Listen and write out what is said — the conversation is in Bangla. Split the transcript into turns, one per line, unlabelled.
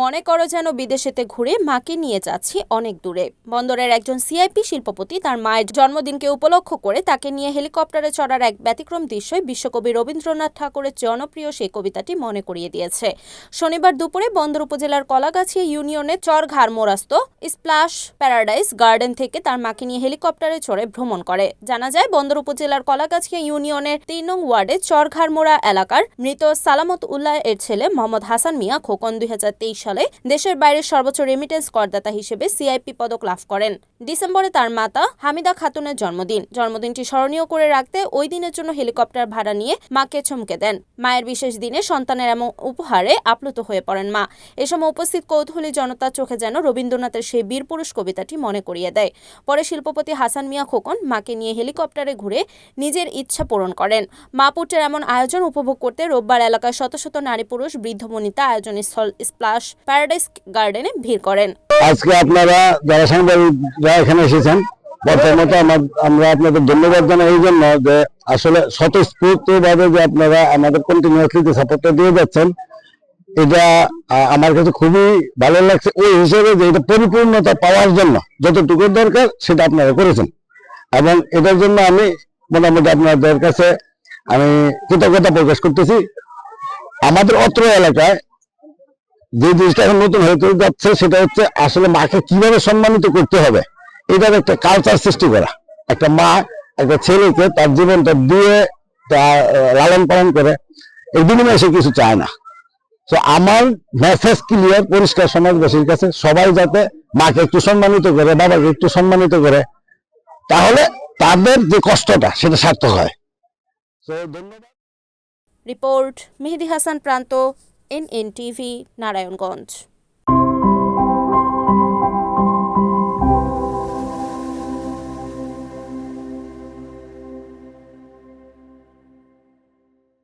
মনে করো যেন বিদেশেতে ঘুরে মাকে নিয়ে যাচ্ছি অনেক দূরে। বন্দরের একজন সিআইপি শিল্পপতি তার মায়ের জন্মদিনকে উপলক্ষ করে তাকে নিয়ে হেলিকপ্টারে চড়ার এক ব্যতিক্রম দৃশ্যই বিশ্বকবি রবীন্দ্রনাথ ঠাকুরের জনপ্রিয় সেই কবিতাটি মনে করিয়ে দিয়েছে। শনিবার দুপুরে বন্দর উপজেলার কলাগাছিয়া ইউনিয়নের Charghar Morasta, splash paradise garden থেকে তার মাকে নিয়ে হেলিকপ্টারে চড়ে ভ্রমণ করে। জানা যায়, বন্দর উপজেলার কলাগাছিয়া ইউনিয়নের তিন নং ওয়ার্ডে চরঘারমোড়া এলাকার মৃত সালামত উল্লাহ এর ছেলে মোহাম্মদ হাসান মিয়া খোকন দুই হাজার তেইশ সালে দেশের বাইরে সর্বোচ্চ রেমিটেন্স করদাতা হিসেবে সিআইপি পদক লাভ করেন। ডিসেম্বরে তার মাতা হামিদা খাতুনের জন্মদিন। জন্মদিনটি স্মরণীয় করে রাখতে ওই দিনের জন্য হেলিকপ্টার ভাড়া নিয়ে মাকে চমকে দেন। মায়ের বিশেষ দিনে সন্তানের এমন উপহারে আপ্লুত হয়ে পড়েন মা। এ সময় উপস্থিত কৌতূহলী জনতার চোখে যেন রবীন্দ্রনাথের সেই বীরপুরুষ কবিতাটি মনে করিয়ে দেয়। পরে শিল্পপতি হাসান মিয়া খোকন মাকে নিয়ে হেলিকপ্টারে ঘুরে নিজের ইচ্ছা পূরণ করেন। মা পুত্রের এমন আয়োজন উপভোগ করতে রোববার এলাকার শত শত নারী পুরুষ বৃদ্ধ বনিতা আয়োজন স্থল স্প্লাশ প্যারাডাইস গার্ডেনে ভিড় করেন।
আজকে আপনারা যারা সাংবাদিকরা এখানে এসেছেন প্রথমত আমরা আপনাদের ধন্যবাদ জানাই এই জন্য যে আসলে স্বতঃস্ফূর্ত ভাবে যে আপনারা আমাদের কন্টিনিউয়াসলি যে সাপোর্টটা দিয়ে যাচ্ছেন, এটা আমার কাছে খুবই ভালো লাগছে ওই হিসেবে যে এটা পরিপূর্ণতা পাওয়ার জন্য যতটুকু দরকার সেটা আপনারা করেছেন। এবং এটার জন্য আমি মোটামুটি আপনাদের কাছে আমি কৃতজ্ঞতা প্রকাশ করতেছি। আমাদের অত্র এলাকায় যে জিনিসটা এখন নতুন হতে যাচ্ছে, সেটা হচ্ছে আসলে মাকে কীভাবে সম্মানিত করতে হবে? এটার একটা কালচার সৃষ্টি করা। একটা মা একটা ছেলেকে তার জীবনটা দিয়ে তা লালন পালন করে। এর বিনিময়ে সে কিছু চায় না। তো আমার মেসেজ ক্লিয়ার পরিষ্কার, সমাজবাসীর কাছে। সবাই যাতে মাকে একটু সম্মানিত করে, বাবাকে একটু সম্মানিত করে, তাহলে তাদের যে কষ্টটা, সেটা সার্থক হয়।
Report Mehedi Hasan Pranto. NN TV Narayanganj.